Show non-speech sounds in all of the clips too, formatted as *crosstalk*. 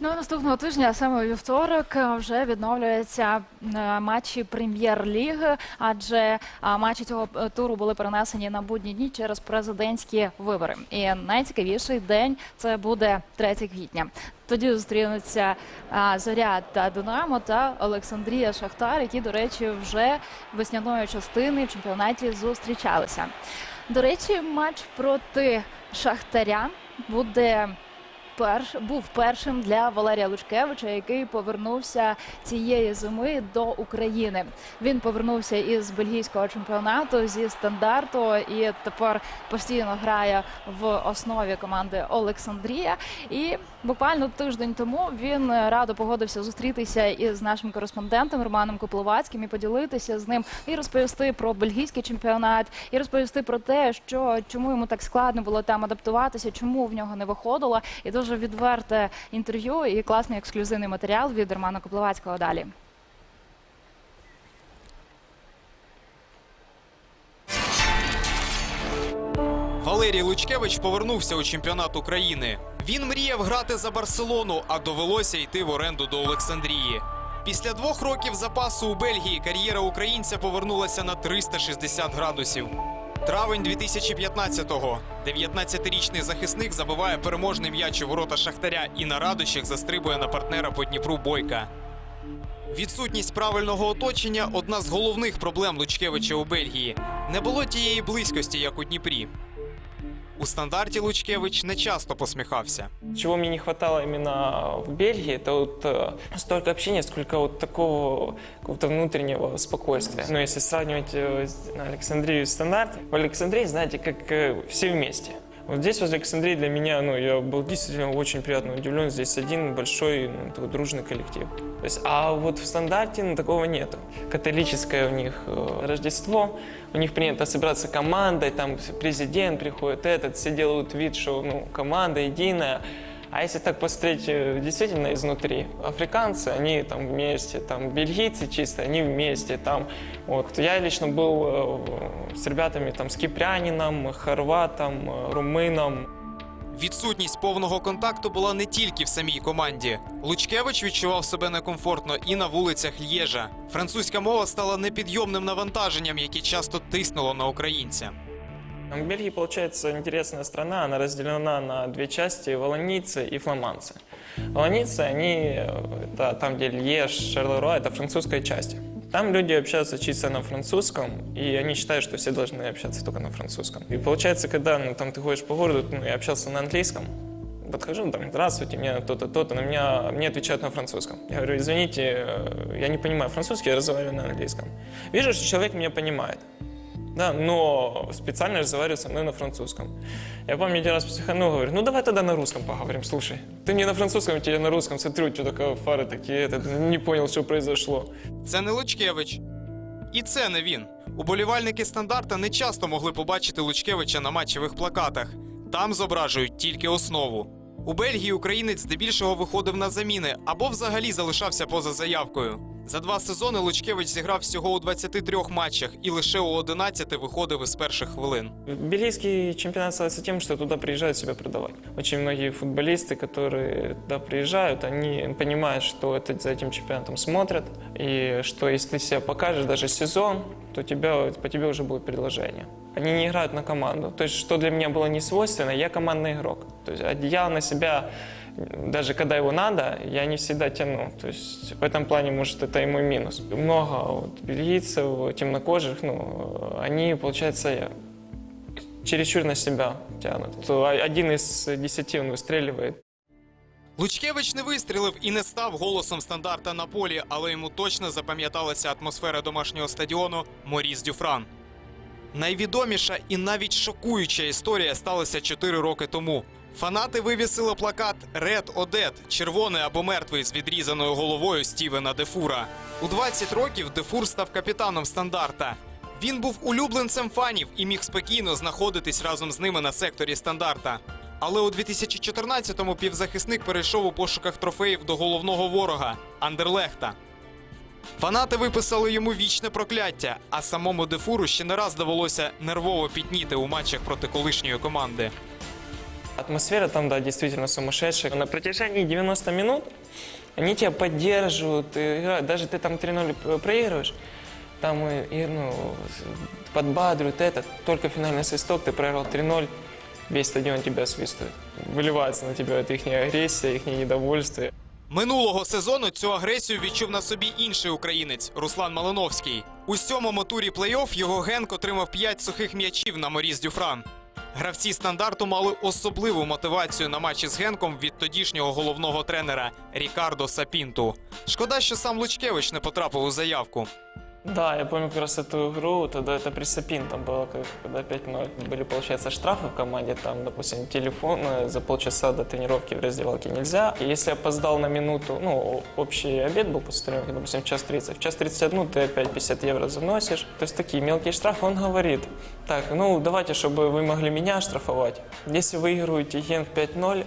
Ну, наступного тижня, саме у вівторок, е, вже відновлюються е, матчі прем'єр-ліги, адже матчі цього е, туру були перенесені на будні дні через президентські вибори. І найцікавіший день це буде 3 квітня. Тоді зустрінуться Зоря та Динамо та Олександрія Шахтар, які, до речі, вже весняної частини в чемпіонаті зустрічалися. До речі, матч проти Шахтаря буде перш був першим для Валерія Лучкевича, який повернувся цієї зими до України. Він повернувся із бельгійського чемпіонату зі стандарту і тепер постійно грає в основі команди Олександрія. І буквально тиждень тому він радо погодився зустрітися із нашим кореспондентом Романом Копловацьким і поділитися з ним і розповісти про бельгійський чемпіонат, і розповісти про те, що чому йому так складно було там адаптуватися, чому в нього не виходило. І дуже відверте інтерв'ю і класний ексклюзивний матеріал від Романа Копловацького далі. Валерій Лучкевич повернувся у чемпіонат України. Він мріяв грати за Барселону, а довелося йти в оренду до Олександрії. Після двох років запасу у Бельгії кар'єра українця повернулася на 360 градусів. Травень 2015-го. 19-річний захисник забиває переможний м'яч у ворота Шахтаря і на радощах застрибує на партнера по Дніпру Бойка. Відсутність правильного оточення одна з головних проблем Лучкевича у Бельгії. Не було тієї близькості, як у Дніпрі. У стандарті Лучкевич не часто посміхався. Чего мне не хватало именно в Бельгии, это вот э, столько общения, сколько вот такого какого-то внутреннего спокойствия. Но если сравнивать э, с- Александрию и стандарт, в Александрии, знаете, как э, все вместе. Вот здесь, возле Александрии, для меня, ну, я был действительно очень приятно удивлен. Здесь один большой, ну, такой дружный коллектив. То есть, а вот в стандарте ну, такого нету. Католическое у них э, Рождество, у них принято собираться командой, там президент приходит, этот, все делают вид, что ну, команда единая. А если так посмотреть э, действительно изнутри, африканцы, они там вместе, там бельгийцы чисто, они вместе, там вот. Я лично был э, с ребятами, там, с кипрянином, хорватом, э, румыном, Відсутність повного контакту була не тільки в самій команді. Лучкевич відчував себе некомфортно і на вулицях Л'єжа. Французька мова стала непідйомним навантаженням, яке часто тиснуло на українця. В Бельгии, получается, интересная страна. Она разделена на две части – волонийцы и фламандцы. Волонийцы, они, э, это там, где Льеж, Шарлеруа, это французская часть. Там люди общаются чисто на французском, и они считают, что все должны общаться только на французском. И получается, когда ну, там, ты ходишь по городу, ну, я общался на английском, подхожу, там, здравствуйте, мне то-то, то-то, на меня, мне отвечают на французском. Я говорю, извините, э, я не понимаю французский, я разговариваю на английском. Вижу, что человек меня понимает. Да, но специально разговариваю со мной на французском. Я помню, один раз психанул, говорю, ну давай тогда на русском поговорим, слушай. Ты мне на французском, я тебе на русском, смотрю, что такое фары такие, это, не понял, что произошло. Це не Лучкевич. І це не він. Уболівальники стандарта не часто могли побачити Лучкевича на матчевих плакатах. Там зображують тільки основу. У Бельгії українець здебільшого виходив на заміни або взагалі залишався поза заявкою. За два сезони Лучкевич зіграв всього у 23 матчах і лише у 11 виходив із перших хвилин. Бельгийский чемпионат славится тем, что туда приезжают себя продавать. Очень многие футболисты, которые туда приезжают, они понимают, что это, за этим чемпионатом смотрят, и что если ты себя покажешь даже сезон, то тебя, по тебе уже будет предложение. Они не играют на команду. То есть, что для меня было не свойственно, я командный игрок. То есть, я на себя, даже когда его надо, я не всегда тяну. То есть, в этом плане, может, это и мой минус. Много вот, бельгийцев, темнокожих, ну, они, получается, чересчур на себя тянут. То один из десяти он выстреливает. Лучкевич не вистрілив і не став голосом стандарта на полі, але йому точно запам'яталася атмосфера домашнього стадіону Моріс Дюфран. Найвідоміша і навіть шокуюча історія сталася 4 роки тому. Фанати вивісили плакат Ред Одет червоний або мертвий з відрізаною головою Стівена Дефура. У 20 років Дефур став капітаном стандарта. Він був улюбленцем фанів і міг спокійно знаходитись разом з ними на секторі стандарта. Але у 2014-му півзахисник перейшов у пошуках трофеїв до головного ворога Андерлехта. Фанати виписали йому вічне прокляття, а самому Дефуру ще не раз довелося нервово пітніти у матчах проти колишньої команди. Атмосфера там, да, действительно сумасшедшая. На протяжении 90 минут они тебя поддерживают, и играют. Даже ты там 3-0 проигрываешь, там и, и, ну, с- подбадривают это. Только финальный свисток, ты проиграл 3-0, весь стадион тебя свистывает. Выливается на тебя эта их агрессия, их недовольство. Минулого сезону цю агресію відчув на собі інший українець Руслан Малиновський. У сьомому турі плей-офф його Генк отримав 5 сухих м'ячів на Моріз Дюфран. Гравці стандарту мали особливу мотивацію на матчі з Генком від тодішнього головного тренера Рікардо Сапінту. Шкода, що сам Лучкевич не потрапив у заявку. Да, я помню как раз эту игру, тогда это при Сапин, там было как, когда 5-0. Были, получается, штрафы в команде, там, допустим, телефон э, за полчаса до тренировки в раздевалке нельзя. И если опоздал на минуту, ну, о- общий обед был после тренировки, допустим, в час 30, в час 31 ты опять 50 евро заносишь. То есть такие мелкие штрафы, он говорит, так, ну, давайте, чтобы вы могли меня штрафовать. Если выигрываете Генк 5-0,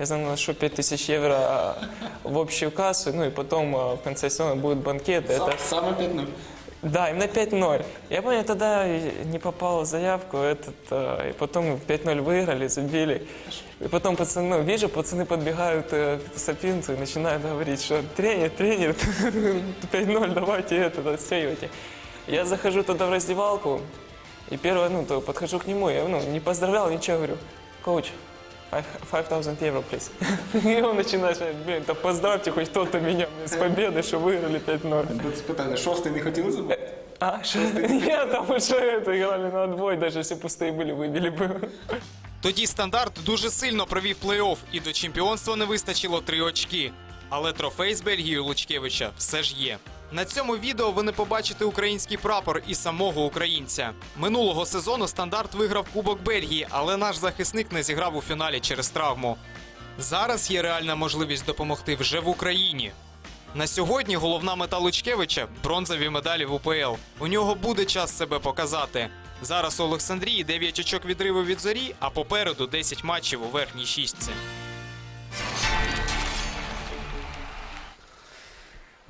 я заношу 5000 евро а, в общую кассу, ну и потом а, в конце сезона будет банкет. Это... Саме 5-0. Да, именно 5-0. Я помню, тогда и не попал в заявку, этот, э, и потом 5-0 выиграли, забили. И потом пацаны, ну, вижу, пацаны подбегают э, к Сапинцу и начинают говорить, что тренер, тренер, *laughs* 5-0, давайте это, отсеивайте. Я захожу тогда в раздевалку, и первое, ну, то подхожу к нему, я, ну, не поздравлял, ничего, говорю, коуч, five- 5000 евро, please. *laughs* И он начинает, блин, да поздравьте хоть кто-то меня блин, с победой, что выиграли 5-0. Тут питання, шостий не хотіли забити? А, шестый? *laughs* Нет, там уже это играли на отбой, даже если пустые были, выбили бы. Тоді стандарт дуже сильно провів плей-офф, і до чемпіонства не вистачило три очки. Але трофей з Бельгією Лучкевича все ж є. На цьому відео ви не побачите український прапор і самого українця. Минулого сезону стандарт виграв Кубок Бельгії, але наш захисник не зіграв у фіналі через травму. Зараз є реальна можливість допомогти вже в Україні. На сьогодні головна мета Лучкевича бронзові медалі в УПЛ. У нього буде час себе показати. Зараз у Олександрії 9 очок відриву від зорі, а попереду 10 матчів у верхній шістці.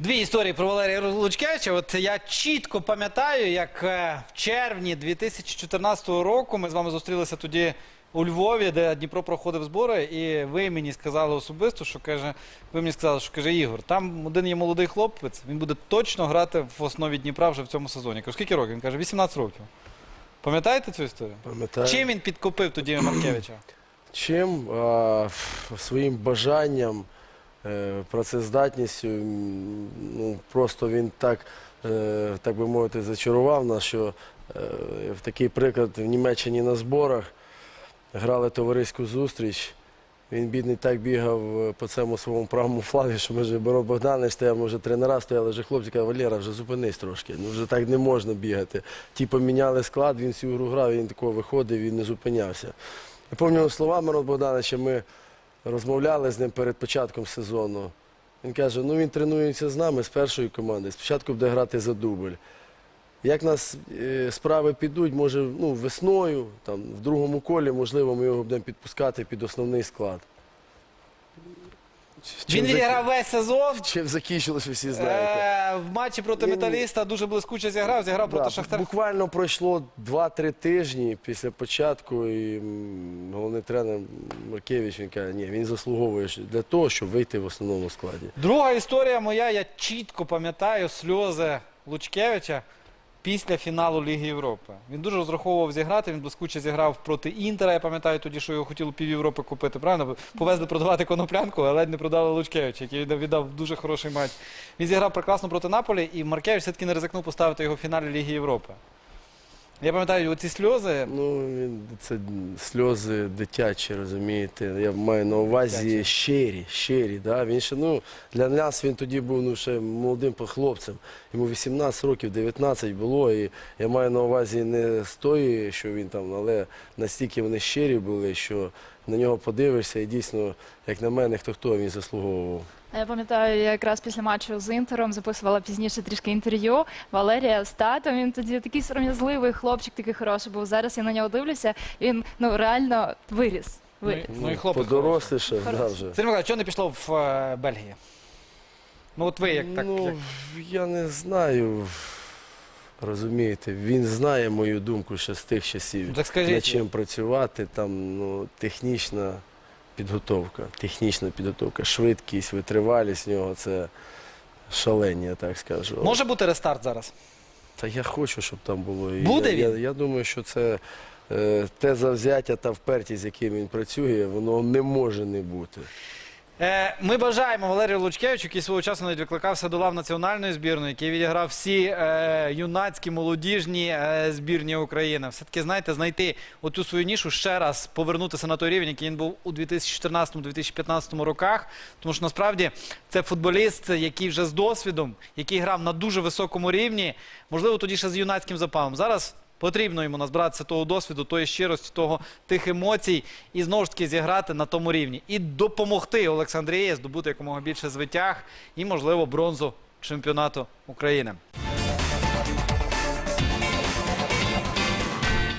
Дві історії про Валерія Лучкевича. От я чітко пам'ятаю, як е, в червні 2014 року ми з вами зустрілися тоді у Львові, де Дніпро проходив збори, і ви мені сказали особисто, що каже, ви мені сказали, що каже Ігор, там один є молодий хлопець, він буде точно грати в основі Дніпра вже в цьому сезоні. Я кажу, скільки років? Він каже, 18 років. Пам'ятаєте цю історію? Пам'ятаю. Чим він підкупив тоді Маркевича? Чим? А, ф- своїм бажанням, працездатністю. Ну, просто він так, е, так би мовити, зачарував нас, що е, в такий приклад в Німеччині на зборах грали товариську зустріч. Він, бідний, так бігав е, по цьому своєму правому флаві, що ми вже Боро Богданович стояв, ми вже тренера стояли, вже хлопці кажуть, Валера, вже зупинись трошки. Ну вже так не можна бігати. Ті поміняли склад, він всю гру грав, він такого виходив, він не зупинявся. Я пам'ятаю слова Мирон Богдановича, ми розмовляли з ним перед початком сезону. Він каже, ну він тренується з нами, з першої команди. Спочатку буде грати за дубль. Як нас е, справи підуть, може ну, весною, там, в другому колі, можливо, ми його будемо підпускати під основний склад. Він відіграв весь сезон. Чим закінчилось, ви всі знаєте. Е, в матчі проти Він- металіста дуже блискуче зіграв, зіграв проти Да, Шахтаря. Буквально пройшло 2-3 тижні після початку, і м, головний тренер Маркевич він каже, ні, він заслуговує ж для того, щоб вийти в основному складі. Друга історія моя, я чітко пам'ятаю сльози Лучкевича після фіналу Ліги Європи. Він дуже розраховував зіграти, він блискуче зіграв проти Інтера. Я пам'ятаю тоді, що його хотіли пів Європи купити. Правильно? Повезли продавати коноплянку, але ледь не продали Лучкевича, який віддав дуже хороший матч. Він зіграв прекрасно проти Наполі, і Маркевич все-таки не ризикнув поставити його в фіналі Ліги Європи. Я пам'ятаю, оці сльози. Ну, він, це сльози дитячі, розумієте. Я маю на увазі Дитячі. щирі, щирі. Да? Він ще, ну, для нас він тоді був ну, ще молодим хлопцем. Йому 18 років, 19 було. І я маю на увазі не з тої, що він там, але настільки вони щирі були, що на нього подивишся, і дійсно, як на мене, хто хто він заслуговував. А Я пам'ятаю, я якраз після матчу з Інтером записувала пізніше трішки інтерв'ю Валерія з татом. Він тоді такий сором'язливий хлопчик, такий хороший був. Зараз я на нього дивлюся. Він ну реально виріс. Виріс. Ну і хлопець Подоросліше, да, вже. Сергій Миколаївич, чого не пішло в е, Бельгії? Ну от ви як так. ну, як- я не знаю. Розумієте, він знає мою думку ще з тих часів. Ну, так скажіть. над чим працювати, там ну, технічна підготовка, технічна підготовка, швидкість, витривалість в нього це шалені, я так скажу. Може бути рестарт зараз? Та я хочу, щоб там було. І Буде я, він? Я, я думаю, що це е, те завзяття та впертість, з яким він працює, воно не може не бути. Е, Ми бажаємо Валерію Лучкевичу, який свого часу навіть викликався до лав національної збірної, який відіграв всі е, юнацькі молодіжні е, збірні України. Все-таки, знаєте, знайти оту свою нішу ще раз, повернутися на той рівень, який він був у 2014-2015 роках. Тому що насправді це футболіст, який вже з досвідом, який грав на дуже високому рівні, можливо, тоді ще з юнацьким запалом. Зараз Потрібно йому назбиратися того досвіду, тої щирості, того тих емоцій і знову ж таки зіграти на тому рівні. І допомогти Олександрії здобути якомога більше звитяг і, можливо, бронзу чемпіонату України.